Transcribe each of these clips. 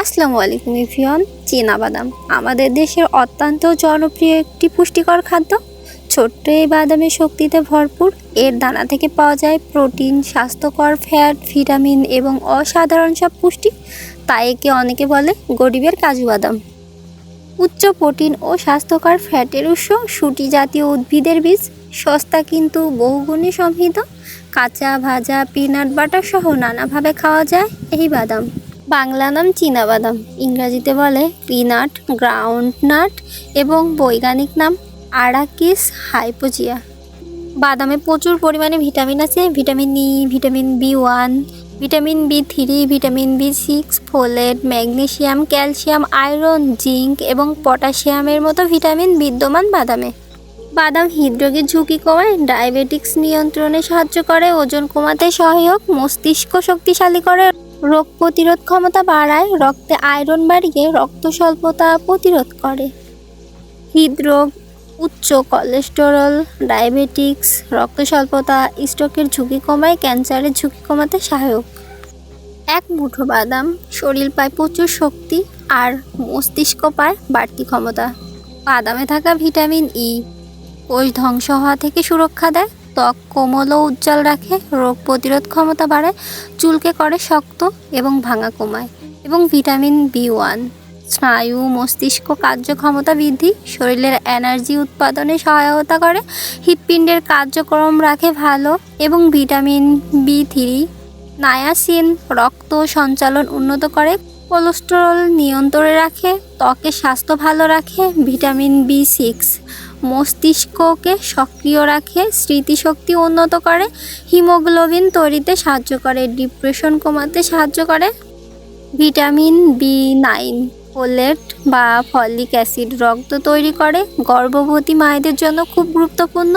আসসালামু আলাইকুম ইফিয়ন বাদাম। আমাদের দেশের অত্যন্ত জনপ্রিয় একটি পুষ্টিকর খাদ্য, ছোট্ট এই বাদামের শক্তিতে ভরপুর। এর দানা থেকে পাওয়া যায় প্রোটিন, স্বাস্থ্যকর ফ্যাট, ভিটামিন এবং অসাধারণ সব পুষ্টি। তাই একে অনেকে বলে গরিবের কাজু বাদাম। উচ্চ প্রোটিন ও স্বাস্থ্যকর ফ্যাটের উৎস সুটি জাতীয় উদ্ভিদের বীজ, সস্তা কিন্তু বহুগুণে সমৃদ্ধ। কাঁচা, ভাজা পিনাট বাটার সহ নানাভাবে খাওয়া যায় এই বাদাম। বাংলা নাম বাদাম ইংরাজিতে বলে পিনাট গ্রাউন্ড নাট এবং বৈজ্ঞানিক নাম আরাকিস হাইপোজিয়া। বাদামে প্রচুর পরিমাণে ভিটামিন আছে, vitamin E vitamin B one vitamin B three vitamin B six folate magnesium calcium iron zinc এবং পটাশিয়ামের মতো ভিটামিন বিদ্যমান বাদামে। বাদাম হৃদরোগের ঝুঁকি কমায়, ডায়াবেটিক্স নিয়ন্ত্রণে সাহায্য করে, ওজন কমাতে সহায়ক, মস্তিষ্ক শক্তিশালী করে রোগ প্রতিরোধ ক্ষমতা বাড়ায়, রক্তে আয়রন বাড়িয়ে রক্ত স্বল্পতা প্রতিরোধ করে। হৃদরোগ, উচ্চ কোলেস্টেরল ডায়াবেটিক্স রক্ত স্বল্পতা স্ট্রোকের ঝুঁকি কমায় ক্যান্সারের ঝুঁকি কমাতে সহায়ক। এক মুঠো বাদাম, শরীর পায় প্রচুর শক্তি আর মস্তিষ্ক পায় বাড়তি ক্ষমতা। বাদামে থাকা ভিটামিন ই কোষ ধ্বংস হওয়া থেকে সুরক্ষা দেয়। ত্বক কোমল ও উজ্জ্বল রাখে, রোগ প্রতিরোধ ক্ষমতা বাড়ায় চুলকে করে শক্ত এবং ভাঙা কমায় এবং ভিটামিন বি ওয়ান। স্নায়ু, মস্তিষ্ক কার্যক্ষমতা বৃদ্ধি, শরীরের এনার্জি উৎপাদনে সহায়তা করে, হৃৎপিণ্ডের কার্যক্রম রাখে ভালো এবং ভিটামিন বি থ্রি, নায়াসিন, রক্ত সঞ্চালন উন্নত করে, কোলেস্টেরল নিয়ন্ত্রণে রাখে ত্বকের স্বাস্থ্য ভালো রাখে, ভিটামিন বি সিক্স। মস্তিষ্ককে সক্রিয় রাখে, স্মৃতিশক্তি উন্নত করে, হিমোগ্লোবিন তৈরিতে সাহায্য করে, ডিপ্রেশন কমাতে সাহায্য করে। ভিটামিন বি নাইন ফোলেট বা ফলিক অ্যাসিড রক্ত তৈরি করে। গর্ভবতী মায়েদের জন্য খুব গুরুত্বপূর্ণ।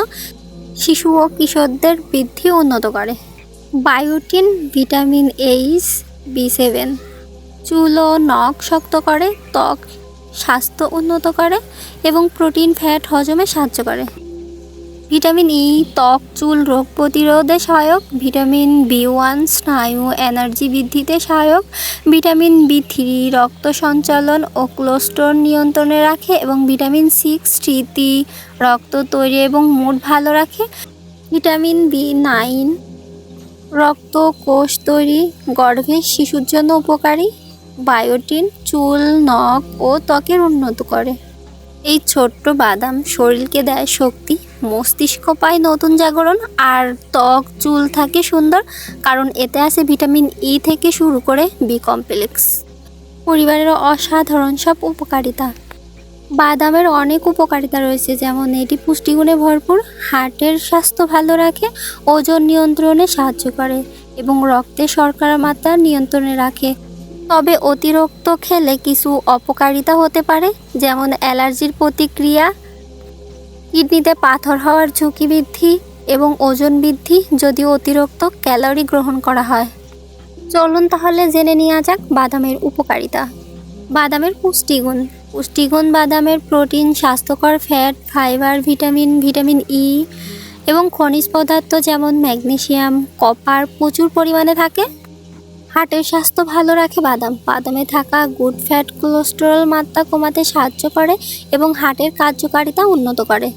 শিশু ও কিশোরদের বৃদ্ধি উন্নত করে। Biotin, vitamin H B seven. চুল ও নখ শক্ত করে, ত্বক স্বাস্থ্য উন্নত করে এবং প্রোটিন, ফ্যাট হজমে সাহায্য করে। ভিটামিন ই, ত্বক, চুল রোগ প্রতিরোধে সহায়ক, ভিটামিন বি ওয়ান, স্নায়ু এনার্জি বৃদ্ধিতে সহায়ক, ভিটামিন বি থ্রি, রক্ত সঞ্চালন ও কোলেস্টেরল নিয়ন্ত্রণে রাখে এবং ভিটামিন সিক্স, স্মৃতি, রক্ত তৈরি এবং মুড ভালো রাখে। ভিটামিন বি নাইন রক্ত কোষ তৈরি গর্ভের শিশুর জন্য উপকারী। বায়োটিন, চুল, নখ ও ত্বকের উন্নত করে। এই ছোট্ট বাদাম শরীরকে দেয় শক্তি, মস্তিষ্ক পায় নতুন জাগরণ, আর ত্বক, চুল থাকে সুন্দর, কারণ এতে আছে ভিটামিন ই থেকে শুরু করে বি কমপ্লেক্স পরিবারের অসাধারণ সব উপকারিতা। বাদামের অনেক উপকারিতা রয়েছে, যেমন এটি পুষ্টিগুণে ভরপুর, হার্টের স্বাস্থ্য ভালো রাখে, ওজন নিয়ন্ত্রণে সাহায্য করে, এবং রক্তে শর্করা মাত্রা নিয়ন্ত্রণে রাখে। তবে অতিরিক্ত খেলে কিছু অপকারিতা হতে পারে, যেমন অ্যালার্জির প্রতিক্রিয়া, কিডনিতে পাথর হওয়ার ঝুঁকি বৃদ্ধি এবং ওজন বৃদ্ধি যদি অতিরিক্ত ক্যালোরি গ্রহণ করা হয়। চলুন তাহলে জেনে নেওয়া যাক বাদামের উপকারিতা। বাদামের পুষ্টিগুণ। পুষ্টিগুণ বাদামের প্রোটিন, স্বাস্থ্যকর fat, fibre, vitamin vitamin E এবং খনিজ পদার্থ যেমন ম্যাগনেশিয়াম, কপার প্রচুর পরিমাণে থাকে। হার্টের স্বাস্থ্য ভালো রাখে বাদাম। বাদামে থাকা গুড ফ্যাট কোলেস্টেরল মাত্রা কমাতে সাহায্য করে এবং হার্টের কার্যকারিতা উন্নত করে।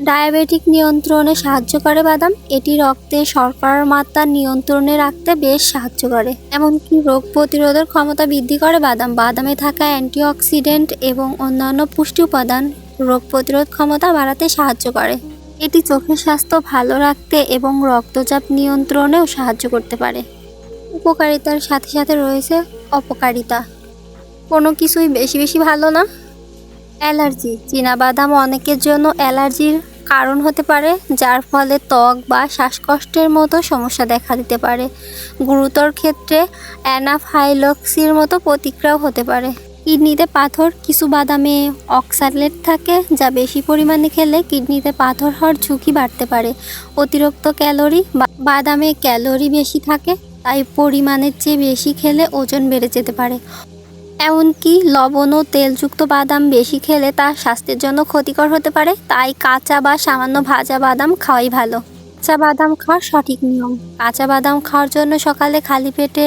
ডায়াবেটিক নিয়ন্ত্রণে সাহায্য করে বাদাম। এটি রক্তে শর্করার মাত্রা নিয়ন্ত্রণে রাখতে বেশ সাহায্য করে। এমনকি রোগ প্রতিরোধের ক্ষমতা বৃদ্ধি করে বাদাম। বাদামে থাকা অ্যান্টিঅক্সিডেন্ট এবং অন্যান্য পুষ্টি উপাদান রোগ প্রতিরোধ ক্ষমতা বাড়াতে সাহায্য করে। এটি চোখের স্বাস্থ্য ভালো রাখতে এবং রক্তচাপ নিয়ন্ত্রণেও সাহায্য করতে পারে। উপকারিতার সাথে সাথে রয়েছে অপকারিতা। কোনো কিছুই বেশি বেশি ভালো না। অ্যালার্জি বাদাম অনেকের জন্য অ্যালার্জির কারণ হতে পারে, যার ফলে ত্বক বা শ্বাসকষ্টের মতো সমস্যা দেখা দিতে পারে। গুরুতর ক্ষেত্রে অ্যানাফাইলক্সির মতো প্রতিক্রিয়াও হতে পারে। কিডনিতে পাথর, কিছু বাদামে অক্সালেট থাকে, যা বেশি পরিমাণে খেলে কিডনিতে পাথর হওয়ার ঝুঁকি বাড়তে পারে। অতিরিক্ত ক্যালোরি বাদামে ক্যালোরি বেশি থাকে তাই পরিমাণের চেয়ে বেশি খেলে ওজন বেড়ে যেতে পারে। এমনকি লবণ ও তেলযুক্ত বাদাম বেশি খেলে তা স্বাস্থ্যের জন্য ক্ষতিকর হতে পারে। তাই কাঁচা বা সামান্য ভাজা বাদাম খাওয়াই ভালো। কাঁচা বাদাম খাওয়ার সঠিক নিয়ম। কাঁচা বাদাম খাওয়ার জন্য সকালে খালি পেটে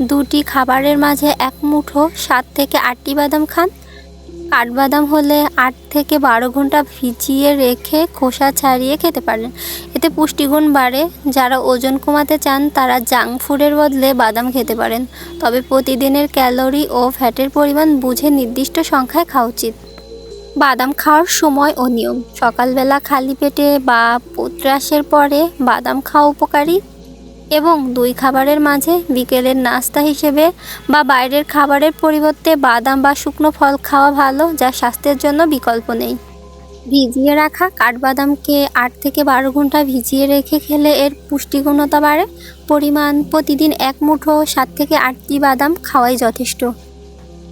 দুটি খাবারের মাঝে এক মুঠো, সাত থেকে আটটি বাদাম খান। কাঠবাদাম হলে আট থেকে বারো ঘণ্টা ভিজিয়ে রেখে খোসা ছাড়িয়ে খেতে পারেন। এতে পুষ্টিগুণ বাড়ে। যারা ওজন কমাতে চান, তারা জাঙ্ক ফুডের বদলে বাদাম খেতে পারেন। তবে প্রতিদিনের ক্যালোরি ও ফ্যাটের পরিমাণ বুঝে নির্দিষ্ট সংখ্যায় খাওয়া উচিত। বাদাম খাওয়ার সময় ও নিয়ম। সকালবেলা খালি পেটে বা পুত্রাসের পরে বাদাম খাওয়া উপকারী। এবং দুই খাবারের মাঝে বিকেলের নাস্তা হিসেবে বা বাইরের খাবারের পরিবর্তে বাদাম বা শুকনো ফল খাওয়া ভালো, যা স্বাস্থ্যের জন্য বিকল্প নেই। ভিজিয়ে রাখা কাঠবাদামকে আট থেকে বারো ঘণ্টা ভিজিয়ে রেখে খেলে এর পুষ্টিগুণতা বাড়ে। পরিমাণ প্রতিদিন এক মুঠো সাত থেকে আটটি বাদাম খাওয়াই যথেষ্ট।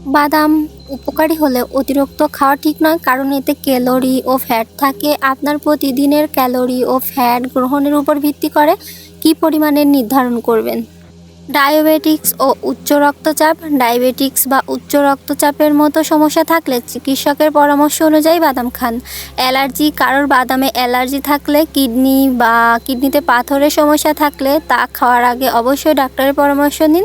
বাদাম উপকারী হলে অতিরিক্ত খাওয়া ঠিক নয়, কারণ এতে ক্যালোরি ও ফ্যাট থাকে। আপনার প্রতিদিনের ক্যালোরি ও ফ্যাট গ্রহণের উপর ভিত্তি করে কী পরিমাণে নির্ধারণ করবেন? ডায়াবেটিক্স ও উচ্চ রক্তচাপ, ডায়াবেটিক্স বা উচ্চ রক্তচাপের মতো সমস্যা থাকলে চিকিৎসকের পরামর্শ অনুযায়ী বাদাম খান। অ্যালার্জি, কারোর বাদামে অ্যালার্জি থাকলে কিডনি বা কিডনিতে পাথরের সমস্যা থাকলে তা খাওয়ার আগে অবশ্যই ডাক্তারের পরামর্শ নিন।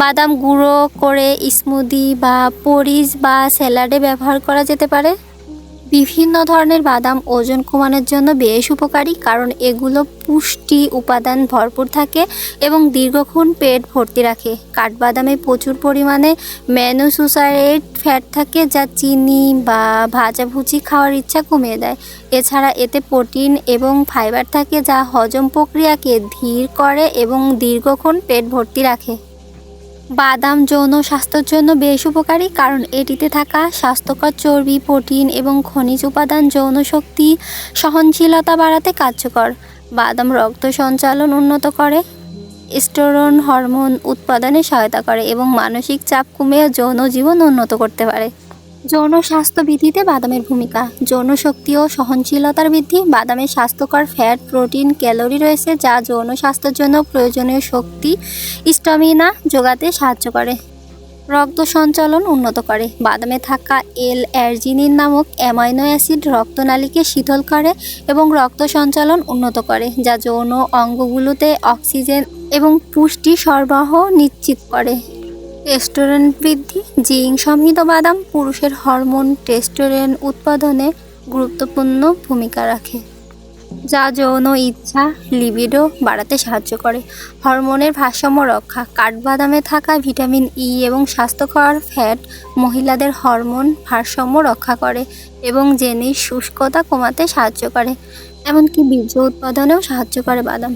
বাদাম গুঁড়ো করে স্মুদি বা পরিজ বা স্যালাডে ব্যবহার করা যেতে পারে। বিভিন্ন ধরনের বাদাম ওজন কমানোর জন্য বেশ উপকারী, কারণ এগুলো পুষ্টি উপাদান ভরপুর থাকে এবং দীর্ঘক্ষণ পেট ভর্তি রাখে। কাঠবাদামে প্রচুর পরিমাণে ম্যানোসুসারেট ফ্যাট থাকে, যা চিনি বা ভাজাভুজি খাওয়ার ইচ্ছা কমিয়ে দেয়। এছাড়া এতে প্রোটিন এবং ফাইবার থাকে, যা হজম প্রক্রিয়াকে ধীর করে এবং দীর্ঘক্ষণ পেট ভর্তি রাখে। বাদাম যৌন স্বাস্থ্যের জন্য বেশ উপকারী, কারণ এটিতে থাকা স্বাস্থ্যকর চর্বি, প্রোটিন এবং খনিজ উপাদান যৌন শক্তি সহনশীলতা বাড়াতে কার্যকর। বাদাম রক্ত সঞ্চালন উন্নত করে স্টোরন হরমোন উৎপাদনে সহায়তা করে এবং মানসিক চাপ কমিয়ে যৌন জীবন উন্নত করতে পারে। যৌন স্বাস্থ্য বৃদ্ধিতে বাদামের ভূমিকা। যৌন শক্তি ও সহনশীলতার বৃদ্ধি। বাদামের স্বাস্থ্যকর ফ্যাট, প্রোটিন, ক্যালোরি রয়েছে, যা যৌন স্বাস্থ্যের জন্য প্রয়োজনীয় শক্তি স্টামিনা যোগাতে সাহায্য করে। রক্ত সঞ্চালন উন্নত করে। বাদামে থাকা এল অ্যারজিনিন নামক অ্যামাইনো অ্যাসিড রক্তনালীকে শীতল করে এবং রক্ত সঞ্চালন উন্নত করে, যা যৌন অঙ্গগুলোতে অক্সিজেন এবং পুষ্টি সরবরাহ নিশ্চিত করে। টেস্টোরেন বৃদ্ধি, জিঙ্ক সমৃদ্ধ বাদাম পুরুষের হরমোন টেস্টোরেন উৎপাদনে গুরুত্বপূর্ণ ভূমিকা রাখে। যা যৌন ইচ্ছা, লিবিডো বাড়াতে সাহায্য করে। হরমোনের ভারসাম্য রক্ষা, কাঠবাদামে থাকা ভিটামিন ই এবং স্বাস্থ্যকর ফ্যাট মহিলাদের হরমোন ভারসাম্য রক্ষা করে এবং জেনির শুষ্কতা কমাতে সাহায্য করে, এমনকি বীর্য উৎপাদনেও সাহায্য করে বাদাম।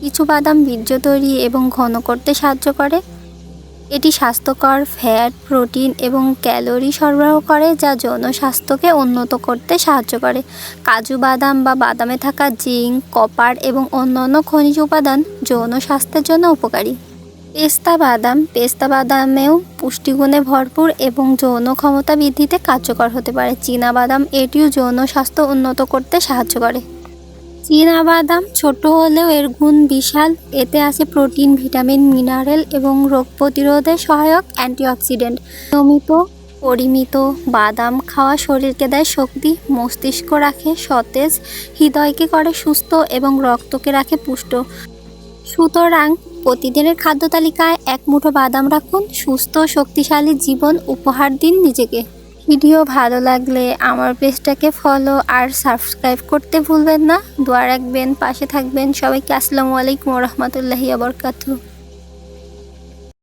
কিছু বাদাম বীর্য তৈরি এবং ঘন করতে সাহায্য করে এটি স্বাস্থ্যকর ফ্যাট, প্রোটিন এবং ক্যালোরি সরবরাহ করে যা যৌন স্বাস্থ্যকে উন্নত করতে সাহায্য করে। কাজু, বাদাম বা বাদামে থাকা জিঙ্ক, কপার এবং অন্যান্য খনিজ উপাদান যৌন স্বাস্থ্যের জন্য উপকারী। পেস্তা বাদাম, পেস্তা বাদামেও পুষ্টিগুণে ভরপুর এবং যৌন ক্ষমতা বৃদ্ধিতে কার্যকর হতে পারে। চীনা বাদাম এটিও যৌন স্বাস্থ্য উন্নত করতে সাহায্য করে। বাদাম ছোট হলেও এর গুণ বিশাল। এতে আছে প্রোটিন, ভিটামিন, মিনারেল এবং রোগ প্রতিরোধে সহায়ক অ্যান্টিঅক্সিডেন্ট। নিয়মিত পরিমিত বাদাম খাওয়া শরীরকে দেয় শক্তি, মস্তিষ্ক রাখে সতেজ, হৃদয়কে করে সুস্থ এবং রক্তকে রাখে পুষ্ট। সুতরাং প্রতিদিনের খাদ্য তালিকায় এক মুঠো বাদাম রাখুন। সুস্থ, শক্তিশালী জীবন উপহার দিন নিজেকে। ভিডিও ভালো লাগলে আমার পেজটাকে ফলো আর সাবস্ক্রাইব করতে ভুলবেন না। দোয়া রাখবেন, পাশে থাকবেন। সবাইকে আসসালামু আলাইকুম রহমতুল্লাহি আবরকাতু